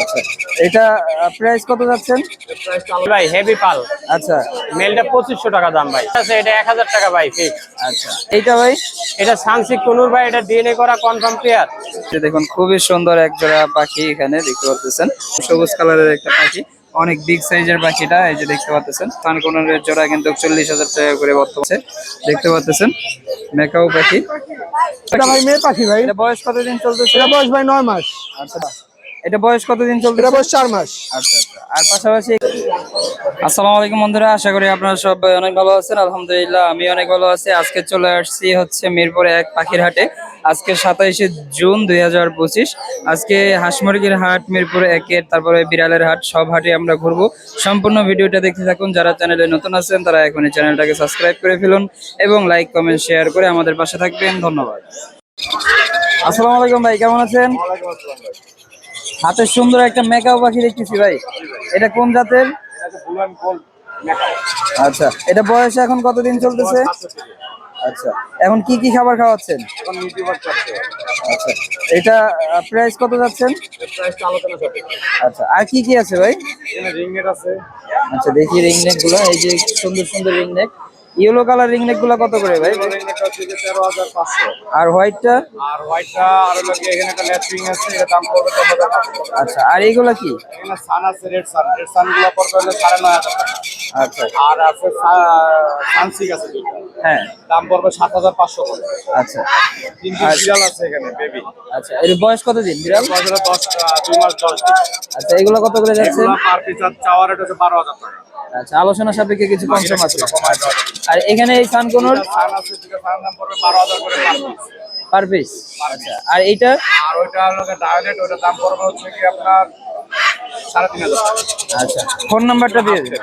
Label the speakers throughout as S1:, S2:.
S1: আচ্ছা। এটা প্রাইস কত যাচ্ছেন?
S2: ভাই হেভি পাল।
S1: আচ্ছা।
S2: মেলটা পঁচিশশো টাকা দাম ভাই। আচ্ছা এটা এক হাজার টাকা ভাই ফিক্স
S1: আচ্ছা। এইটা ভাই?
S2: এটা সানসিক কোনুর ভাই এটা ডিএনএ করা কনফার্ম
S1: দেখুন খুবই সুন্দর এক জোড়া পাখি এখানে দেখতে পাচ্ছেন। সবুজ কালারের একটা পাখি অনেক বিগ সাইজের পাখিটা এই যে দেখতে পাচ্ছেন। সানকোনের জোড়া কিন্তু চল্লিশ হাজার টাকা করে বর্তমানে দেখতে পাচ্ছেন মেকাও পাখি।
S3: এটা ভাই মেয়ে পাখি ভাই।
S1: এটা বয়স কতদিন চলতেছে?
S3: এটা বয়স ভাই নয় মাস।
S1: আচ্ছা। এটা বয়স কতদিন চলতেছে?
S3: এটা বয়স চার মাস।
S1: আচ্ছা আচ্ছা। আর পাশাপাশি? আসসালামু আলাইকুম বন্ধুরা আশা করি আপনারা সবাই অনেক ভালো আছেন। আলহামদুলিল্লাহ আমি অনেক ভালো আছি। আজকে চলে আসছি হচ্ছে মিরপুরে এক পাখির হাটে। আজকে সাতাইশে জুন দুই হাজার পঁচিশ। আজকে হাঁস মুরগির হাট মিরপুরে একের তারপরে বিড়ালের হাট সব হাটে আমরা ঘুরবো। সম্পূর্ণ ভিডিওটা দেখতে থাকুন। যারা চ্যানেলে নতুন আছেন তারা এখন এই চ্যানেলটাকে সাবস্ক্রাইব করে ফেলুন এবং লাইক কমেন্ট শেয়ার করে আমাদের পাশে থাকবেন। ধন্যবাদ। আসসালামু আলাইকুম ভাই কেমন আছেন? হাতে সুন্দর একটা মেকাও পাখি দেখতেছি ভাই। এটা কোন জাতের? আচ্ছা এটা বয়স এখন কতদিন চলতেছে? আচ্ছা এখন কি কি খাবার খাওয়াচ্ছেন? আচ্ছা এটা প্রাইস কত যাচ্ছেন? আচ্ছা আর কি কি আছে ভাই? আচ্ছা দেখি রিং নেকগুলো এই যে সুন্দর সুন্দর ring neck yellow colour ring নেকগুলো কত করে ভাই? আর হোয়াইটটা
S2: আর হোয়াইটটা আর লাগে এখানে একটা ল্যাচিং আছে এটা দাম পড়বে দশ হাজার পাঁচশো।
S1: আচ্ছা আর এইগুলা কি?
S2: এখানে সান আছে রেড সান রেড সানগুলো পড়বে হলো সাড়ে নয় হাজার টাকা।
S1: আচ্ছা।
S2: আর আছে সানসিক আছে
S1: হ্যাঁ।
S2: দাম পড়বে সাত হাজার পাঁচশো করে।
S1: আচ্ছা।
S2: তিনটি বিড়াল আছে এখানে বেবি
S1: আচ্ছা এর বয়স কতদিন বিড়াল?
S2: বছরে দশ আহ, দুই মাস দশ দিন।
S1: আচ্ছা এগুলো কত করে যাচ্ছে?
S2: পার পিস চাওয়ার বারো হাজার টাকা।
S1: আচ্ছা আলোচনা সাপেক্ষে কিছু কনফার্ম সম আছে। আর এখানে এই
S2: ফান পার পিস
S1: আচ্ছা আর এইটা?
S2: আর ওইটা হলো ডাইরেক্ট ওইটা দাম পড়বে হচ্ছে কি আপনার সাড়ে তিন হাজার টাকা
S1: আচ্ছা ফোন নাম্বারটা দিয়ে দিন।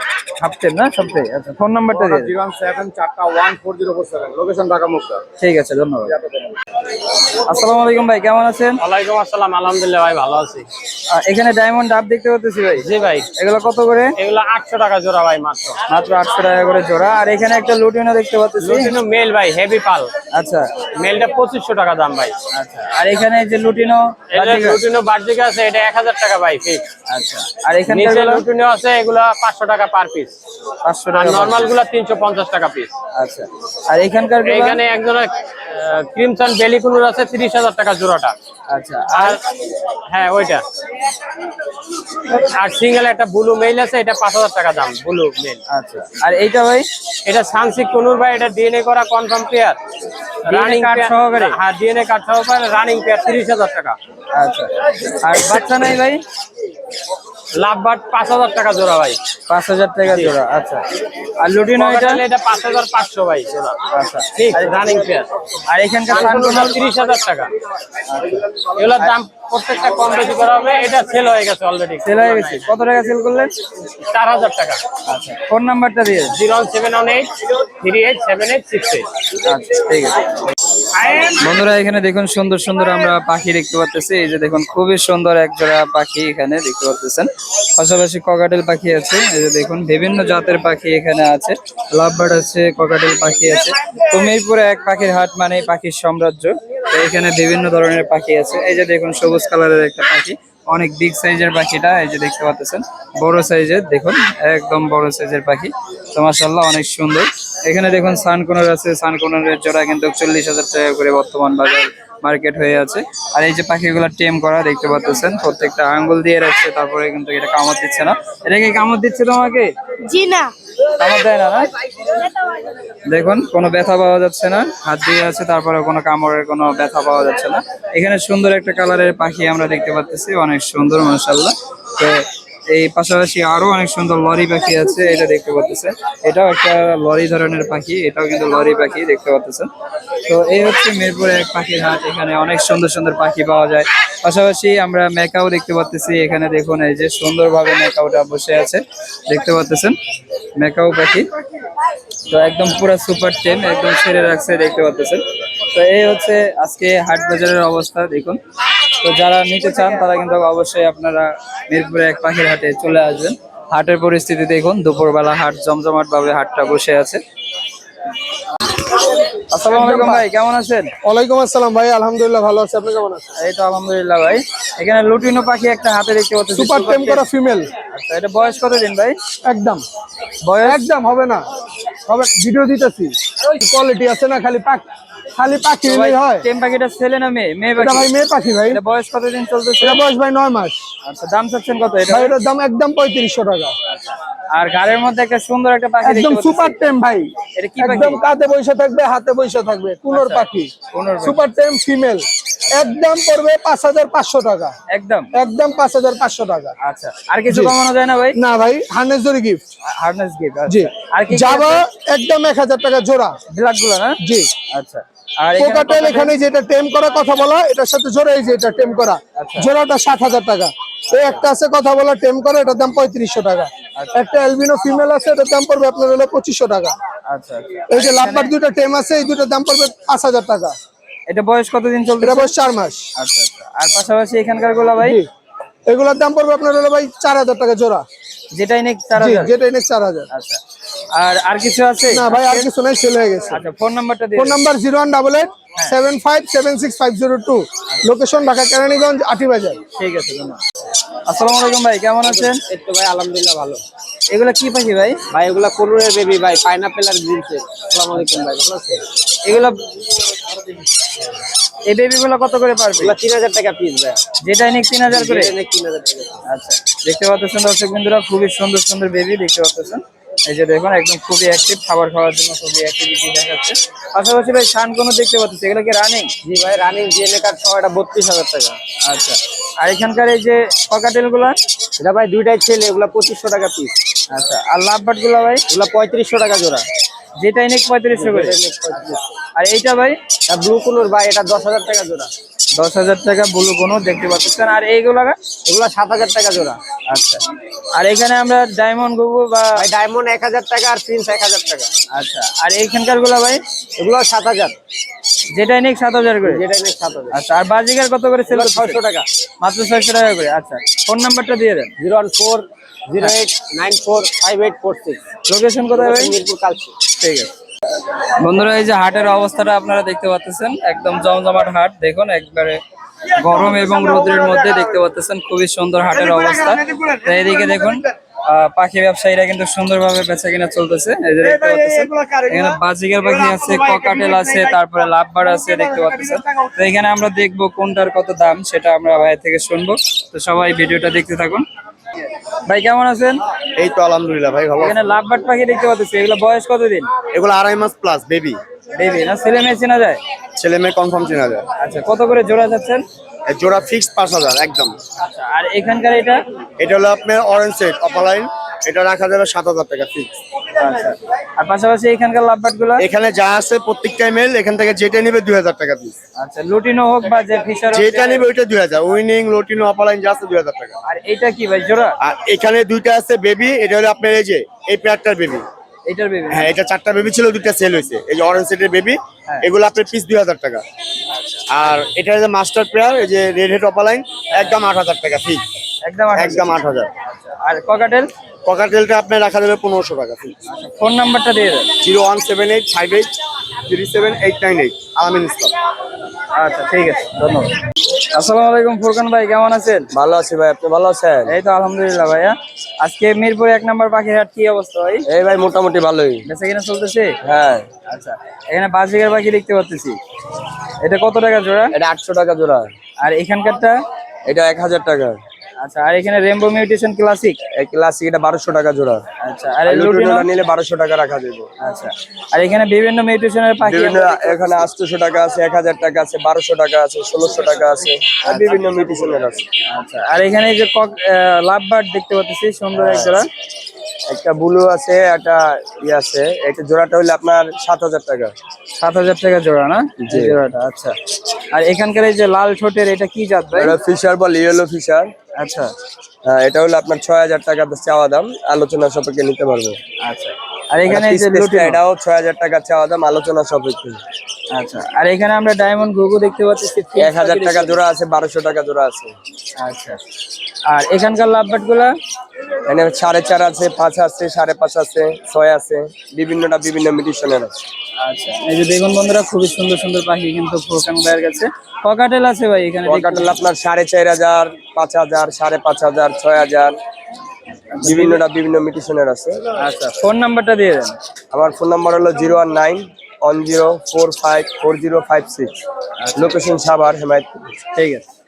S1: হাফটেন না? সবটাই? আচ্ছা ফোন নাম্বারটা দিয়ে দিন।
S2: ওয়ান চারটা one four zero four location Dhaka মুক্তা।
S1: ঠিক আছে ধন্যবাদ। আসসালামু আলাইকুম ভাই কেমন আছেন?
S2: ওয়ালাইকুম আসসালাম আলহামদুলিল্লাহ ভাই ভালো আছি।
S1: এখানে ডায়মন্ড ডাব দেখতে পাচ্ছি ভাই?
S2: জি ভাই।
S1: এগুলো কত করে?
S2: এগুলো আটশো টাকা জোড়া ভাই মাত্র।
S1: মাত্র আটশো টাকা করে জোড়া। আর এখানে একটা লুটিনও দেখতে পাচ্ছি
S2: লুটিনো মেল ভাই হেভি পাল।
S1: আচ্ছা।
S2: মেলটা পঁচিশশো টাকা দাম ভাই।
S1: আচ্ছা। আর এখানে যে লুটিনো
S2: এটা লুটিনো বার্জিকা আছে এটা এক হাজার টাকা ভাই ফিক্স
S1: আচ্ছা। আর এখানে
S2: লুটিনো আছে এগুলা পাঁচশো টাকা পার পিস
S1: পাঁচশো
S2: আর
S1: টাকা
S2: নর্মালগুলা তিনশো পঞ্চাশ টাকা পিস
S1: আচ্ছা। আর এখানকার
S2: এখানে একজনের ক্রিমসন বেলিকুনুর আছে তিরিশ হাজার টাকা জোড়াটা।
S1: আচ্ছা।
S2: আর হ্যাঁ ওইটা। আর সিঙ্গেল একটা ব্লু মেল আছে এটা পাঁচ হাজার টাকা দাম ব্লু মেল
S1: আচ্ছা। আর এইটা ভাই?
S2: এটা সানসিক কোনুর ভাই এটা ডিএনএ করা কনফার্ম পেয়ার রানিং
S1: card সহকারে?
S2: হ্যাঁ ডিএনএ কার্ড সহকারে রানিং পেয়ার তিরিশ হাজার টাকা।
S1: আচ্ছা। আর বাচ্চা নাই ভাই?
S2: লাভ বাট পাঁচ হাজার টাকা জোড়া ভাই।
S1: পাঁচ হাজার টাকা জোড়া আচ্ছা। আর লুটিনো এটা
S2: এটা পাঁচ হাজার পাঁচশো ভাই জোড়া।
S1: আচ্ছা।
S2: ঠিক রানিং পেয়ার
S1: আর এখানকার
S2: সানকুনার
S1: সানকোনো
S2: তিরিশ হাজার টাকা। এগুলোর দাম প্রত্যেকটা কম বেশি করা হবে এটা সেল হয়ে গেছে অলরেডি
S1: সেল হয়ে গেছে। কত টাকা সেল করলেন?
S2: চার হাজার টাকা।
S1: আচ্ছা। ফোন নাম্বারটা দিয়ে।
S2: Zero seven one eight three eight seven eight six eight.
S1: আচ্ছা ঠিক আছে। বন্ধুরা এখানে দেখুন সুন্দর সুন্দর আমরা পাখি দেখতে পাচ্ছি। এই যে দেখুন খুবই সুন্দর এক জোড়া পাখি এখানে দেখতে পাচ্ছেন। পাশাপাশি ককাটেল পাখি আছে। যে দেখুন, বিভিন্ন জাতের পাখি এখানে আছে। লাভবার্ড আছে, ককাটেল পাখি আছে। তো মিরপুরে এক পাখির হাট মানে পাখির সাম্রাজ্য। এখানে বিভিন্ন ধরনের পাখি আছে। এই যে দেখুন, সবুজ কালারের একটা পাখি। অনেক বিগ সাইজের পাখিটা, এই যে দেখতে পাচ্ছেন। বড় সাইজের, দেখুন, একদম বড় সাইজের পাখি। তো মাসাল্লাহ অনেক সুন্দর। এখানে দেখুন, সানকোনার আছে। সানকোনারের জোড়া কিন্তু চল্লিশ হাজার টাকা করে বর্তমান বাজার। মার্কেট হয়ে আছে। আর এই যে পাখিগুলো টেম করা দেখতে পাচ্ছেন প্রত্যেকটা আঙ্গুল দিয়ে রাখছে তারপরে কিন্তু এটা কামড় দিচ্ছে না। এটা কি কামড় দিচ্ছে তোমাকে?
S4: জি না।
S1: কামড় দেয় না না? দেখুন কোনো ব্যথা পাওয়া যাচ্ছে না হাত দিয়ে আছে তারপরে কোনো কামড়ের কোনো ব্যথা পাওয়া যাচ্ছে না। এখানে সুন্দর একটা কালারের পাখি আমরা দেখতে পাচ্ছি অনেক সুন্দর মাসাল্লাহ তো এই পাশাপাশি আরও অনেক সুন্দর লরি পাখি আছে, এটা দেখতে পাচ্ছেন এটাও একটা লরি ধরনের পাখি, এটাও কিন্তু লরি পাখি দেখতে পাচ্ছেন তো এই হচ্ছে মিরপুরে এক পাখির হাট, এখানে অনেক সুন্দর সুন্দর পাখি পাওয়া যায়। পাশাপাশি আমরা মেকাও দেখতে পাচ্ছি এখানে দেখুন এই যে সুন্দরভাবে মেকাওটা বসে আছে, দেখতে পাচ্ছেন মেকাও পাখি। তো একদম পুরো সুপার টেম একদম ছেড়ে রাখছে, দেখতে পাচ্ছেন তো এই হচ্ছে আজকে হাট বাজারের অবস্থা, দেখুন। তো যারা নিতে চান, তারা কিন্তু অবশ্যই আপনারা মিরপুরে এক পাখির হাটে চলে আসবেন। হাটের পরিস্থিতি দেখুন দুপুরবেলা হাট জমজমাট ভাবে হাটটা বসে আছে। আসসালামু আলাইকুম ভাই কেমন আছেন?
S3: ওয়ালাইকুম আসসালাম ভাই আলহামদুলিল্লাহ ভালো আছি আপনি কেমন আছেন?
S1: এই তো আলহামদুলিল্লাহ ভাই। এখানে লুটিনো পাখি একটা হাতে দেখতে পাচ্ছি
S3: সুপার টেম করা ফিমেল।
S1: আচ্ছা এটা বয়স কতদিন ভাই?
S3: একদম।
S1: বয়স?
S3: একদম হবে না। হবে ভিডিও দিতেছি। কোয়ালিটি আছে না খালি পাখি খালি পাখি
S1: ভাই
S3: হলেই হয়।
S1: টেম পাখিটা ছেলে না মেয়ে? মেয়ে
S3: পাখি। ভাই মেয়ে পাখি ভাই।
S1: এটা বয়স কতদিন চলতেছে?
S3: এটা বয়স ভাই নয় মাস।
S1: আচ্ছা দাম চাচ্ছেন কত এটা?
S3: ভাই এটার দাম একদম পঁয়ত্রিশশো টাকা।
S1: আর ঘরের মধ্যে একটা সুন্দর একটা পাখি
S3: একদম সুপার টেম ভাই।
S1: এটা কি পাখি?
S3: একদম কাতে বসে থাকবে হাতে বসে থাকবে কুনর পাখি।
S1: কোনোর পাখি।
S3: সুপার টেম ফিমেল। একদম পড়বে পাঁচ হাজার পাঁচশো টাকা।
S1: একদম?
S3: একদম পাঁচ হাজার পাঁচশো টাকা।
S1: আচ্ছা আর কিছু। কমানো যায় না ভাই?
S3: না ভাই হার্নেস জরি গিফট
S1: হার্নেস গিফট
S3: জি।
S1: আর কি
S3: যাবা একদম এক হাজার টাকা জোড়া।
S1: ব্ল্যাকগুলো না?
S3: জি।
S1: আচ্ছা। এখানে
S3: পোকাটেল এখানে যেটা টেম করা কথা বলা এটার সাথে জোড়া এই যে এটা টেম করা।
S1: আচ্ছা।
S3: জোড়াটা ষাট হাজার টাকা। এই একটা আছে কথা বলা টেম করা এটার দাম পঁয়ত্রিশশো টাকা।
S1: আচ্ছা।
S3: একটা অ্যালবিনো ফিমেল আছে এটার দাম পড়বে আপনার হলো পঁচিশশো টাকা।
S1: আচ্ছা আচ্ছা।
S3: এই যে লাভবার দুটো টেম আছে এই দুটোর দাম পড়বে পাঁচ হাজার টাকা।
S1: এটা বয়স কতদিন চলবে
S3: এটা বয়স চার মাস।
S1: আচ্ছা আচ্ছা। আর পাশাপাশি এখানকারগুলা ভাই?
S3: এগুলোর দাম পড়বে আপনার হলো ভাই চার হাজার টাকা জোড়া।
S1: যেটাই নেই চার
S3: জি
S1: হাজার?
S3: যেটা এনে চার হাজার।
S1: আচ্ছা। আর আর কিছু আছে?
S3: না ভাই আর কিছু নাই সেল হয়ে গেছে।
S1: আচ্ছা ফোন নাম্বারটা দিয়ে
S3: phone number zero one double eight seven five seven six five zero two. Location Dhaka Keraniganj Atibazar
S1: ঠিক আছে আসসালামু আলাইকুম ভাই কেমন আছেন?
S2: এই তো ভাই আলহামদুলিল্লাহ ভালো।
S1: এগুলা কি পাখি ভাই?
S2: ভাই এগুলা কোনুরের বেবি ভাই পাইনাপেল আর গ্রিনসের আসসালামু আলাইকুম ভাই ভালো আছেন?
S1: এগুলা এই বেবি গুলো কত করে পারবে
S2: তিন হাজার টাকা পিস ভাই।
S1: যেটাই নিক তিন হাজার করে?
S2: তিন হাজার টাকা
S1: আচ্ছা দেখতে পাচ্ছেন দর্শক বন্ধুরা খুবই সুন্দর সুন্দর বেবি দেখতে পাচ্ছেন। এই যে দেখুন একদম খুবই অ্যাক্টিভ খাবার খাওয়ার জন্য খুবই অ্যাক্টিভিটি দেখাচ্ছে। পাশাপাশি ভাই শান কোনো দেখতে পাচ্ছি এগুলো কি রানিং
S2: জি ভাই রানিং ডিএনএ কার্ড সহ এটা বত্রিশ হাজার টাকা।
S1: আচ্ছা আর এখানকার এই যে ককাটেলগুলা
S2: এটা ভাই দুইটাই ছেলে এগুলা পঁচিশশো টাকা পিস
S1: আচ্ছা আর লাভ বাটগুলা ভাই?
S2: এগুলা পঁয়ত্রিশশো টাকা জোড়া।
S1: যেটাই নিক পঁয়ত্রিশশো করে আর এইটা ভাই?
S2: ব্লু কোনুর ভাই এটা দশ হাজার টাকা জোড়া।
S1: দশ হাজার টাকা ব্লু কোনো দেখতে পাচ্ছেন। আর এইগুলা
S2: এগুলা সাত হাজার টাকা জোড়া।
S1: আচ্ছা। আর এখানে আমরা ডায়মন্ড গুগু বা
S2: ডায়মন্ড এক হাজার টাকা আর প্রিন্স এক হাজার টাকা।
S1: আচ্ছা। আর এইখানকারগুলা ভাই?
S2: এগুলো সাত হাজার।
S1: যেটাই নিক সাত হাজার করে।
S2: যেটা নেই সাত হাজার।
S1: আচ্ছা। আর বাজিকার কত করে সেল
S2: ছয়শো টাকা।
S1: মাত্র ছয়শো টাকা করে। আচ্ছা। ফোন নাম্বারটা দিয়ে দেন।
S2: Zero one four zero eight nine four five eight four six.
S1: Location কোথায় ভাই?
S2: মিরপুর কালচি।
S1: ঠিক আছে। বন্ধুরা এই যে হাটের অবস্থাটা আপনারা দেখতে পাচ্ছেন একদম জমজমাট হাট। দেখুন একবারে গরম এবং রোদ্রের মধ্যে দেখতে পাচ্ছেন খুবই সুন্দর হাটের অবস্থা। তো এইদিকে দেখুন পাখি ব্যবসায়ীরা কিন্তু সুন্দরভাবে বেচা কিনা চলতেছে। এই যে দেখতে পাচ্ছেন এখানে বাজিকার পাখি আছে ককাটেল আছে তারপরে লাভবার আছে দেখতে পাচ্ছেন। তো এখানে আমরা দেখব কোনটার কত দাম সেটা আমরা বাইরে থেকে শুনব। তো সবাই ভিডিওটা দেখতে থাকুন। ভাই কেমন আছেন?
S4: এই তো আলহামদুলিল্লাহ ভাই ভালো
S1: এখানে লাভবাট পাখি দেখতে পাচ্ছি। এগুলো বয়স কতদিন?
S4: এগুলো আড়াই মাস প্লাস বেবি
S1: বেবি না? ছেলে মেয়ে চেনা যায়?
S4: ছেলে মেয়ে কনফার্ম চেনা যায়।
S1: আচ্ছা কত করে জোড়া যাচ্ছেন?
S4: জোড়া ফিক্সড পাঁচ হাজার একদম।
S1: আচ্ছা আর এখানকার এটা?
S4: এটা হলো আপনার অরেঞ্জ সেট অপালাইন এটা রাখা যাবে সাত হাজার টাকা ফিক্স
S1: আর পাশাপাশি এখানকার লাভবাটগুলো?
S4: এখানে যা আছে প্রত্যেকটাই মেল এখান থেকে যেটা নিবে দুই হাজার টাকা পিস
S1: আচ্ছা লুটিনো হোক বা যে ফিশার
S4: যেটা নিবে ওইটা দুই হাজার। উইনিং লোটিনো অপালাইন যা আছে দুই হাজার টাকা।
S1: আর এটা কি ভাই জোড়া?
S4: আর এখানে দুইটা আছে বেবি এটা হলো আপনার এই যে এই পেয়ারটার বেবি
S1: এটার বেবি
S4: হ্যাঁ এটা চারটা বেবি ছিল দুইটা সেল হয়েছে। এই যে অরেঞ্জ সেটের বেবি। এগুলো আপনার পিস দুই হাজার টাকা। আর এটা যে মাস্টার পেয়ার এই যে রেড হেড অপালাইন একদম আট হাজার টাকা ফিক্স
S1: একদম।
S4: একদম আট হাজার।
S1: আর ককাটেল
S4: ককাটেলটা আপনার রাখা দেবে পনেরোশো টাকা।
S1: ফোন নাম্বারটা দিয়ে দেন।
S4: Zero one seven eight five eight three seven eight nine eight. Alamin Islam.
S1: আচ্ছা ঠিক আছে ধন্যবাদ। আসসালামু আলাইকুম ফুরকান ভাই কেমন আছেন?
S2: ভালো আছি ভাই আপনি ভালো আছেন?
S1: এই তো আলহামদুলিল্লাহ ভাইয়া। আজকে মিরপুর এক নম্বর পাখির হাট কি অবস্থা ভাই?
S2: এই ভাই মোটামুটি ভালোই।
S1: বেচা কিনা চলতেছে?
S2: হ্যাঁ।
S1: আচ্ছা এখানে বাজিকার পাখি দেখতে পাচ্ছি এটা কত টাকা জোড়া?
S2: এটা আটশো টাকা জোড়া।
S1: আর এখানকারটা?
S2: এটা এক হাজার টাকা।
S1: আচ্ছা আর এখানে রেমবো মিউটেশন ক্লাসিক
S2: এই ক্লাসিক এটা বারোশো টাকা জোড়া।
S1: আচ্ছা আর লুটিনো
S2: লুটিনোটা নিলে বারোশো টাকা রাখা যাবে।
S1: আচ্ছা আর এখানে বিভিন্ন মিউটেশনের পাখি
S2: বিভিন্ন এখানে আটশোশো টাকা আছে এক হাজার টাকা আছে বারোশো টাকা আছে ষোলোশো টাকা আছে আর বিভিন্ন মিউটিশনের আছে।
S1: আচ্ছা আর এখানে যে কক লাভ বার্ড দেখতে পাচ্ছি সুন্দর এক জোড়া।
S2: একটা ব্লু আছে একটা ইয়ে আছে এটা জোড়াটা হলে আপনার সাত হাজার টাকা।
S1: সাত হাজার টাকা জোড়া না?
S2: জি।
S1: জোড়াটা আচ্ছা। আর এখানকার এই যে লাল ঠোঁটের এটা কি জাত ভাই?
S2: এটা ফিশার বল ইয়েলো ফিশার।
S1: আচ্ছা।
S2: এটা হলো আপনার ছয় হাজার টাকা চাওয়া দাম। আলোচনা সাপেক্ষে নিতে পারব।
S1: আচ্ছা। আর এখানে এই যে
S2: এটাও ছয় হাজার টাকা চাওয়া দাম আলোচনা সাপেক্ষে।
S1: আচ্ছা। আর এখানে আমরা ডায়মন্ড ঘুঘু দেখতে পাচ্ছি
S2: এক হাজার টাকা জোড়া আছে বারোশো টাকা জোড়া আছে।
S1: আচ্ছা। আর এখানকার লাভ বার্ডগুলা?
S2: এখানে সাড়ে চার আছে পাঁচ আছে সাড়ে পাঁচ আছে ছয় আছে বিভিন্নটা বিভিন্ন মিউটিশনের আছে।
S1: আচ্ছা এই যে দেখুন বন্ধুরা খুবই সুন্দর সুন্দর পাখি কিন্তু ভাইয়ের কাছে। ককাটেল আছে ভাই এখানে দেখতে
S5: কাটাল আপনার সাড়ে চার হাজার পাঁচ হাজার সাড়ে পাঁচ হাজার ছয় হাজার বিভিন্নটা বিভিন্ন মিটিশনের আছে।
S1: আচ্ছা ফোন নাম্বারটা দিয়ে দেন।
S5: আমার ফোন নাম্বার হলো zero one nine one zero four five four zero five six. Location Savar Hemayetpur.
S1: ঠিক আছে।